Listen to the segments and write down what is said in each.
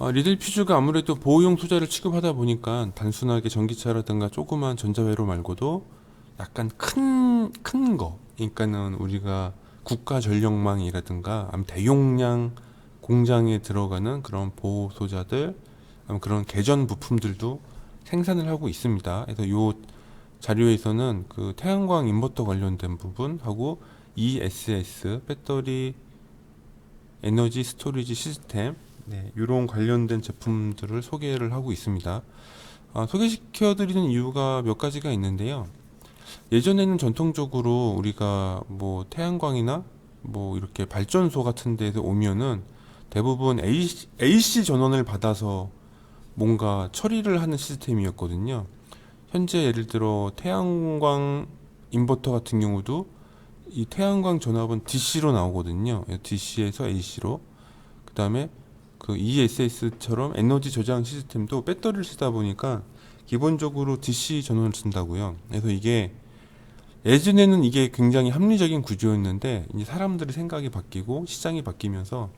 어, 리들 퓨즈가 아무래도 보호용 소자를 취급하다 보니까 단순하게 전기차라든가 조그만 전자회로 말고도 약간 큰, 큰 거. 그러니까는 우리가 국가 전력망이라든가 대용량 공장에 들어가는 그런 보호 소자들, 그런 개전 부품들도 생산을 하고 있습니다. 그래서 요 자료에서는 그 태양광 인버터 관련된 부분하고 ESS 배터리 에너지 스토리지 시스템 네, 이런 관련된 제품들을 소개를 하고 있습니다. 아, 소개시켜드리는 이유가 몇 가지가 있는데요. 예전에는 전통적으로 우리가 뭐 태양광이나 뭐 이렇게 발전소 같은 데서 오면은 대부분 AC, AC 전원을 받아서 뭔가 처리를 하는 시스템이었거든요. 현재 예를 들어 태양광 인버터 같은 경우도 이 태양광 전압은 DC로 나오거든요. DC에서 AC로. 그 다음에 그 ESS처럼 에너지 저장 시스템도 배터리를 쓰다 보니까 기본적으로 DC 전원을 쓴다고요. 그래서 이게 예전에는 이게 굉장히 합리적인 구조였는데 이제 사람들의 생각이 바뀌고 시장이 바뀌면서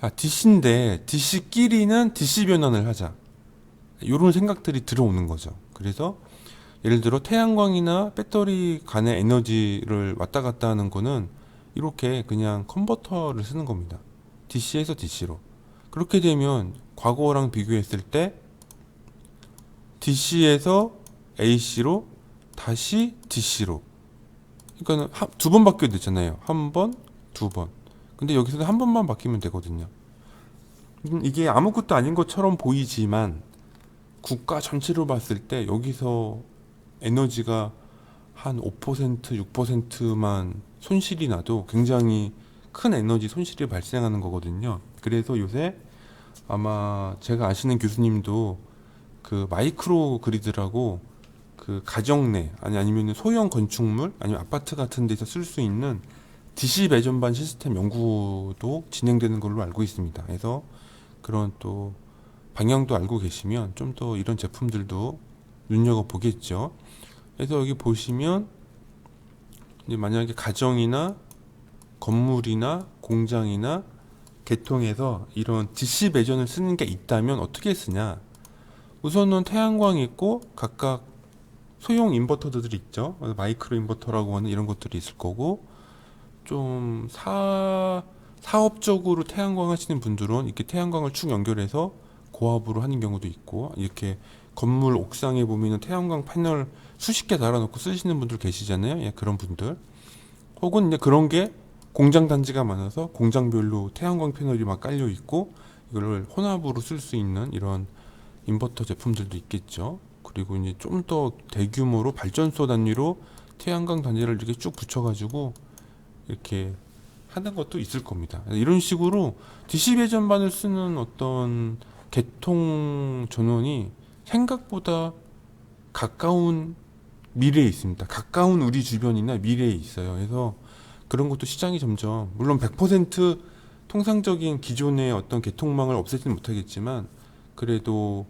아, DC인데 DC끼리는 DC 변환을 하자. 이런 생각들이 들어오는 거죠. 그래서 예를 들어 태양광이나 배터리 간의 에너지를 왔다 갔다 하는 거는 이렇게 그냥 컨버터를 쓰는 겁니다. DC에서 DC로. 그렇게 되면 과거랑 비교했을 때 DC에서 AC로 다시 DC로. 그러니까는 두번 바뀌어야 되잖아요. 한 번, 두 번. 근데 여기서는 한 번만 바뀌면 되거든요. 음, 이게 아무것도 아닌 것처럼 보이지만 국가 전체로 봤을 때 여기서 에너지가 한 5%, 6%만 손실이 나도 굉장히 큰 에너지 손실이 발생하는 거거든요. 그래서 요새 아마 제가 아시는 교수님도 그 마이크로 그리드라고 그 가정 내 아니 아니면 소형 건축물 아니면 아파트 같은 데서 쓸 수 있는 DC 배전반 시스템 연구도 진행되는 걸로 알고 있습니다. 그래서 그런 또 방향도 알고 계시면 좀 더 이런 제품들도 눈여겨 보겠죠. 그래서 여기 보시면 이제 만약에 가정이나 건물이나 공장이나 개통해서 이런 DC 배전을 쓰는 게 있다면 어떻게 쓰냐? 우선은 태양광이 있고 각각 소형 인버터들이 있죠. 마이크로 인버터라고 하는 이런 것들이 있을 거고 좀 사, 사업적으로 태양광 하시는 분들은 이렇게 태양광을 쭉 연결해서 고압으로 하는 경우도 있고 이렇게 건물 옥상에 보면은 태양광 패널 수십 개 달아놓고 쓰시는 분들 계시잖아요. 예, 그런 분들. 혹은 이제 그런 게 공장 단지가 많아서 공장별로 태양광 패널이 막 깔려 있고 이걸 혼합으로 쓸 수 있는 이런 인버터 제품들도 있겠죠. 그리고 이제 좀 더 대규모로 발전소 단위로 태양광 단지를 이렇게 쭉 붙여가지고 이렇게 하는 것도 있을 겁니다. 이런 식으로 DC 배전반을 쓰는 어떤 개통 전원이 생각보다 가까운 미래에 있습니다. 가까운 우리 주변이나 미래에 있어요. 그래서 그런 것도 시장이 점점 물론 100% 통상적인 기존의 어떤 개통망을 없애지는 못하겠지만 그래도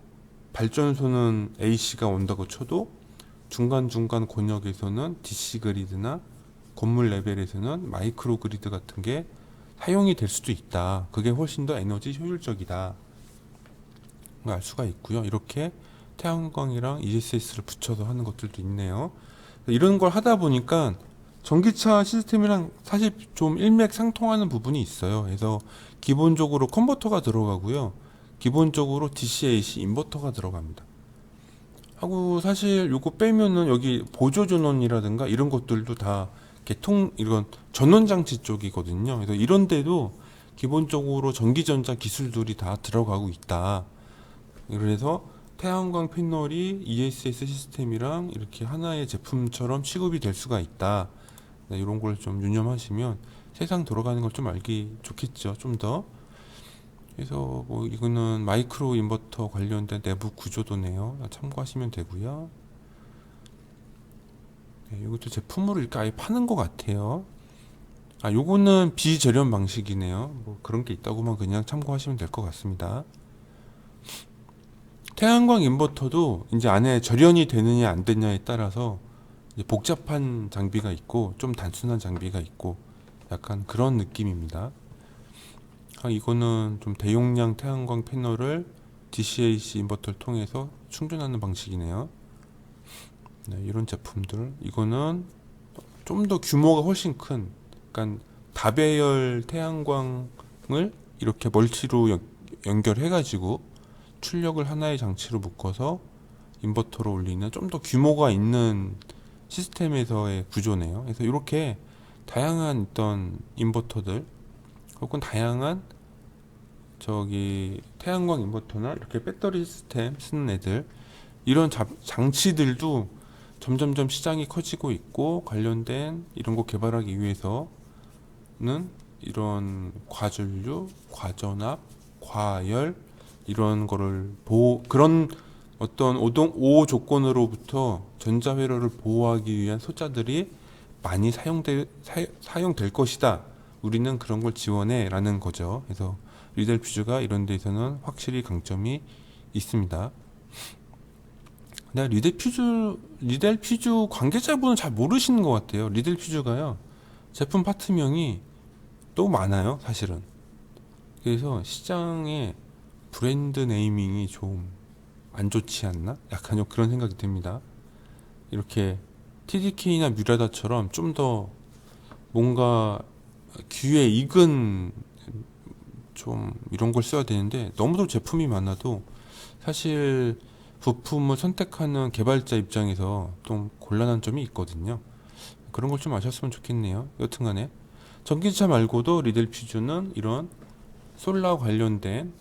발전소는 AC가 온다고 쳐도 중간 중간 권역에서는 DC 그리드나 건물 레벨에서는 마이크로 그리드 같은 게 사용이 될 수도 있다. 그게 훨씬 더 에너지 효율적이다. 알 수가 있고요. 이렇게 태양광이랑 ESS를 붙여서 하는 것들도 있네요. 이런 걸 하다 보니까 전기차 시스템이랑 사실 좀 일맥상통하는 부분이 있어요. 그래서 기본적으로 컨버터가 들어가고요. 기본적으로 DC-AC 인버터가 들어갑니다. 하고 사실 요거 빼면은 여기 보조 전원이라든가 이런 것들도 다 개통 이런 전원 장치 쪽이거든요. 그래서 이런 데도 기본적으로 전기 전자 기술들이 다 들어가고 있다. 그래서 태양광 패널이 ESS 시스템이랑 이렇게 하나의 제품처럼 취급이 될 수가 있다. 네, 이런 걸 좀 유념하시면 세상 돌아가는 걸 좀 알기 좋겠죠. 좀 더. 그래서 뭐 이거는 마이크로 인버터 관련된 내부 구조도네요. 참고하시면 되고요. 네, 이것도 제품으로 이렇게 아예 파는 것 같아요. 아, 요거는 비절연 방식이네요. 뭐 그런 게 있다고만 그냥 참고하시면 될 것 같습니다. 태양광 인버터도 이제 안에 절연이 되느냐 안 되느냐에 따라서 복잡한 장비가 있고 좀 단순한 장비가 있고 약간 그런 느낌입니다. 그러니까 이거는 좀 대용량 태양광 패널을 DCAC 인버터를 통해서 충전하는 방식이네요. 네, 이런 제품들 이거는 좀 더 규모가 훨씬 큰 그러니까 다배열 태양광을 이렇게 멀티로 연, 연결해 가지고 출력을 하나의 장치로 묶어서 인버터로 올리는 좀 더 규모가 있는 시스템에서의 구조네요. 그래서 이렇게 다양한 있던 인버터들 혹은 다양한 저기 태양광 인버터나 이렇게 배터리 시스템 쓰는 애들 이런 자- 장치들도 점점점 시장이 커지고 있고 관련된 이런 거 개발하기 위해서는 이런 과전류, 과전압, 과열 이런 거를 보호 그런 어떤 오동 오호 조건으로부터 전자회로를 보호하기 위한 소자들이 많이 사용될 사, 사용될 것이다. 우리는 그런 걸 지원해라는 거죠. 그래서 리델 퓨즈가 이런 데에서는 확실히 강점이 있습니다. 근데 리델 퓨즈 리델 퓨즈 관계자분은 잘 모르시는 것 같아요. 리델 퓨즈가요 제품 파트명이 너무 많아요, 사실은. 그래서 시장에 브랜드 네이밍이 좀 안 좋지 않나? 약간 좀 그런 생각이 듭니다. 이렇게 TDK나 뮤라다처럼 좀 더 뭔가 귀에 익은 좀 이런 걸 써야 되는데 너무도 제품이 많아도 사실 부품을 선택하는 개발자 입장에서 좀 곤란한 점이 있거든요. 그런 걸 좀 아셨으면 좋겠네요. 여튼간에 전기차 말고도 리델 퓨즈는 이런 솔라 관련된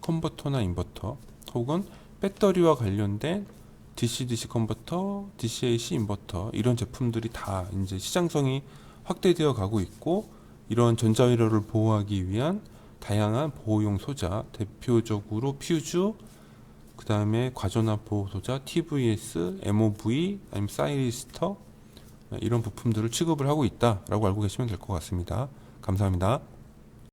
컨버터나 인버터 혹은 배터리와 관련된 DC-DC 컨버터, DC-AC 인버터 이런 제품들이 다 이제 시장성이 확대되어 가고 있고 이런 전자회로를 보호하기 위한 다양한 보호용 소자 대표적으로 퓨즈 그 다음에 과전압 보호 소자 TVS, MOV 아니면 사이리스터 이런 부품들을 취급을 하고 있다라고 알고 계시면 될 것 같습니다. 감사합니다.